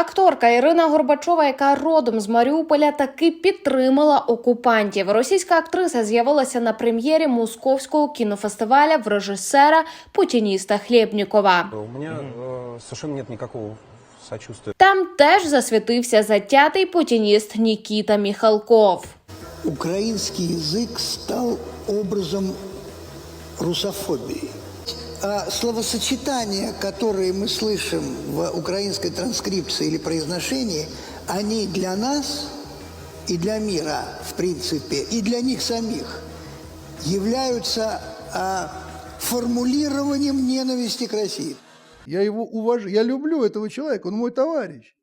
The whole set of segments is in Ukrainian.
Акторка Ірина Горбачова, яка родом з Маріуполя, таки підтримала окупантів. Російська актриса з'явилася на прем'єрі московського кінофестиваля в режисера путініста Хлєбнікова. У меня э, совершенно нет никакого сочувствия. Там теж засвітився затятий путініст Нікіта Міхалков. Украинский язык стал образом русофобии. А словосочетания, которые мы слышим в украинской транскрипции или произношении, они для нас и для мира, в принципе, и для них самих являются а, формулированием ненависти к России. Я его уважаю, я люблю этого человека, он мой товарищ.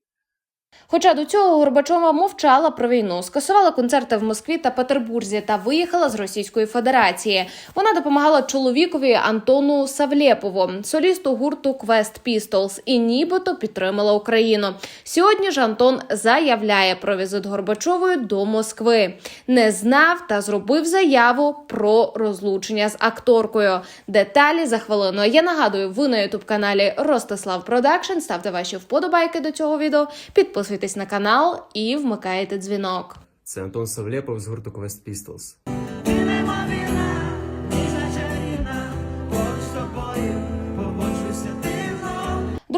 Хоча до цього Горбачова мовчала про війну, скасувала концерти в Москві та Петербурзі та виїхала з Російської Федерації. Вона допомагала чоловікові Антону Савлєпову, солісту гурту Quest Pistols, і нібито підтримала Україну. Сьогодні ж Антон заявляє про візит Горбачової до Москви. Не знав та зробив заяву про розлучення з акторкою. Деталі за хвилину. Я нагадую, ви на ютуб каналі Ростислав Продакшн. Ставте ваші вподобайки до цього відео, підписуйтесь на канал і вмикайте дзвінок. Це Антон Савлєпов з гурту Quest Pistols.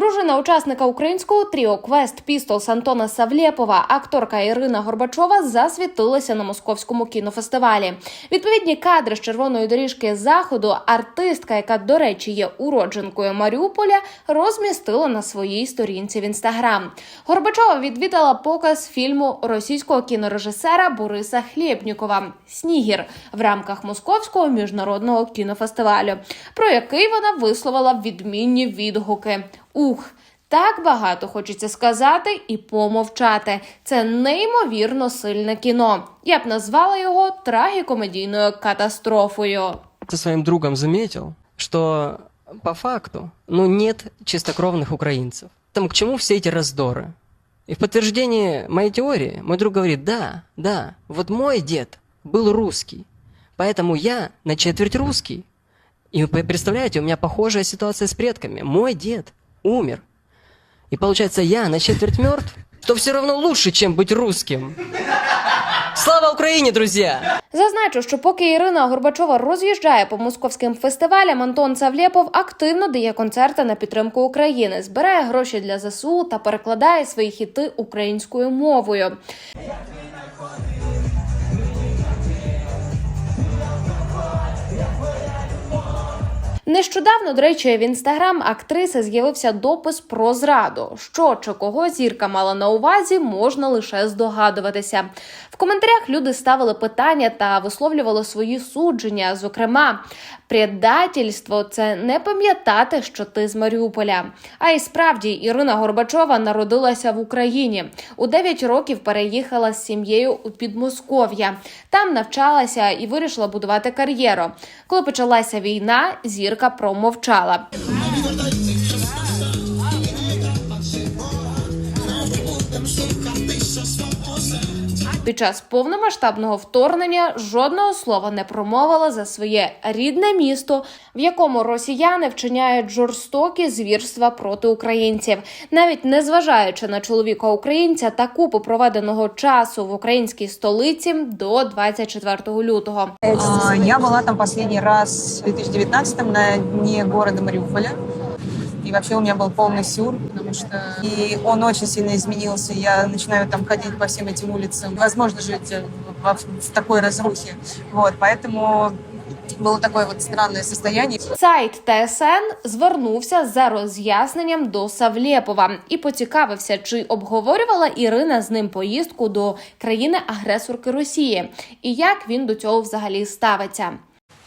Дружина учасника українського тріо Quest Pistols Антона Савлєпова, акторка Ірина Горбачова, засвітилася на московському кінофестивалі. Відповідні кадри з червоної доріжки заходу артистка, яка, до речі, є уродженкою Маріуполя, розмістила на своїй сторінці в інстаграм. Горбачова відвідала показ фільму російського кінорежисера Бориса Хлєбнікова Снігір в рамках московського міжнародного кінофестивалю, про який вона висловила відмінні відгуки Ух, так багато хочеться сказати і помовчати. Це неймовірно сильне кіно. Я б назвала його трагікомедійною катастрофою. со своим другом заметил, что по факту, ну, нет чистокровных украинцев. Там к чему все эти раздоры? И в подтверждение моей теории мой друг говорит, да, да, вот мой дед был русский, поэтому я на четверть русский. И вы представляете, у меня похожая ситуация с предками. Мой дед умер. И получается, я на четверть мертв, то все равно лучше, чем быть русским. Слава Украине, друзья! Зазначу, що поки Ірина Горбачова роз'їжджає по московським фестивалям, Антон Савлєпов активно дає концерти на підтримку України, збирає гроші для ЗСУ та перекладає свої хіти українською мовою. Нещодавно, до речі, в інстаграм актриси з'явився допис про зраду. Що чи кого зірка мала на увазі, можна лише здогадуватися. В коментарях люди ставили питання та висловлювали свої судження. Зокрема, предательство це не пам'ятати, що ти з Маріуполя. А й справді Ірина Горбачова народилася в Україні. У 9 років переїхала з сім'єю у Підмосков'я. Там навчалася і вирішила будувати кар'єру. Коли почалася війна, зірка промовчала. Під час повномасштабного вторгнення жодного слова не промовила за своє рідне місто, в якому росіяни вчиняють жорстокі звірства проти українців, навіть не зважаючи на чоловіка українця та купу проведеного часу в українській столиці до 24 лютого. Я была там последний раз в 2019 на дне города Мариуполя. И вообще у меня был полный сюр, потому что и он очень сильно изменился. Я начинаю там ходить по всем этим улицам. Невозможно жить э, во- в такой разрухе. Вот, поэтому было такое вот странное состояние. Сайт ТСН звернувся за роз'ясненням до Савлєпова і поцікавився, чи обговорювала Ірина з ним поїздку до країни-агресорки Росії, і як він до цього взагалі ставиться.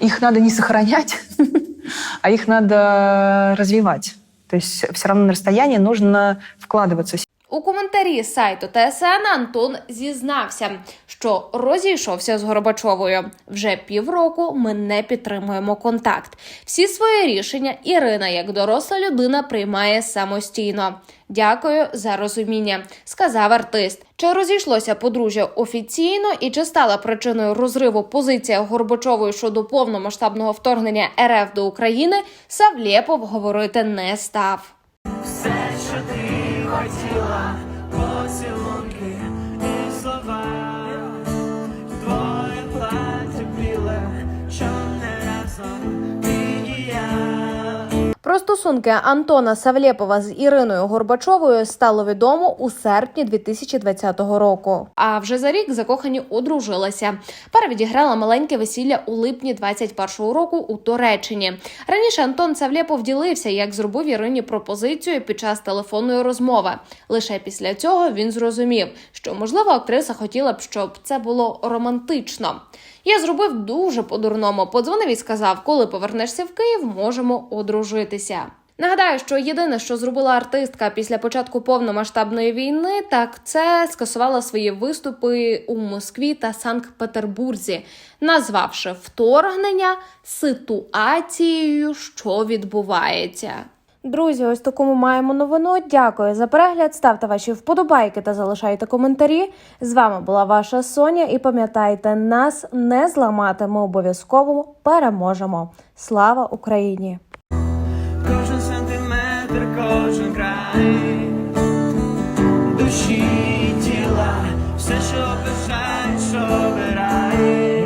их надо не сохранять, а их надо развивать. То есть все равно на расстоянии нужно вкладываться. У коментарі сайту ТСН Антон зізнався, що розійшовся з Горбачовою. Вже півроку ми не підтримуємо контакт. Всі свої рішення Ірина, як доросла людина, приймає самостійно. Дякую за розуміння, сказав артист. Чи розійшлося подружжя офіційно і чи стала причиною розриву позиція Горбачової щодо повномасштабного вторгнення РФ до України? Савлєпов говорити не став. Все, стосунки Антона Савлєпова з Іриною Горбачовою стало відомо у серпні 2020 року. А вже за рік закохані одружилися. Пара відіграла маленьке весілля у липні 21-го року у Туреччині. Раніше Антон Савлєпов ділився, як зробив Ірині пропозицію під час телефонної розмови. Лише після цього він зрозумів, що можливо актриса хотіла б, щоб це було романтично. Я зробив дуже по-дурному. Подзвонив і сказав, коли повернешся в Київ, можемо одружитися. Нагадаю, що єдине, що зробила артистка після початку повномасштабної війни, так це скасувала свої виступи у Москві та Санкт-Петербурзі, назвавши вторгнення ситуацією, що відбувається. Друзі, ось такому маємо новину. Дякую за перегляд. Ставте ваші вподобайки та залишайте коментарі. З вами була ваша Соня. І пам'ятайте, нас не зламати. Ми обов'язково переможемо. Слава Україні! Кожен кожен край душі і тіла, все, що бажаєш, обирай,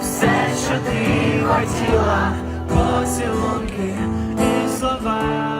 все, що ти хотіла, поцілунки і слова.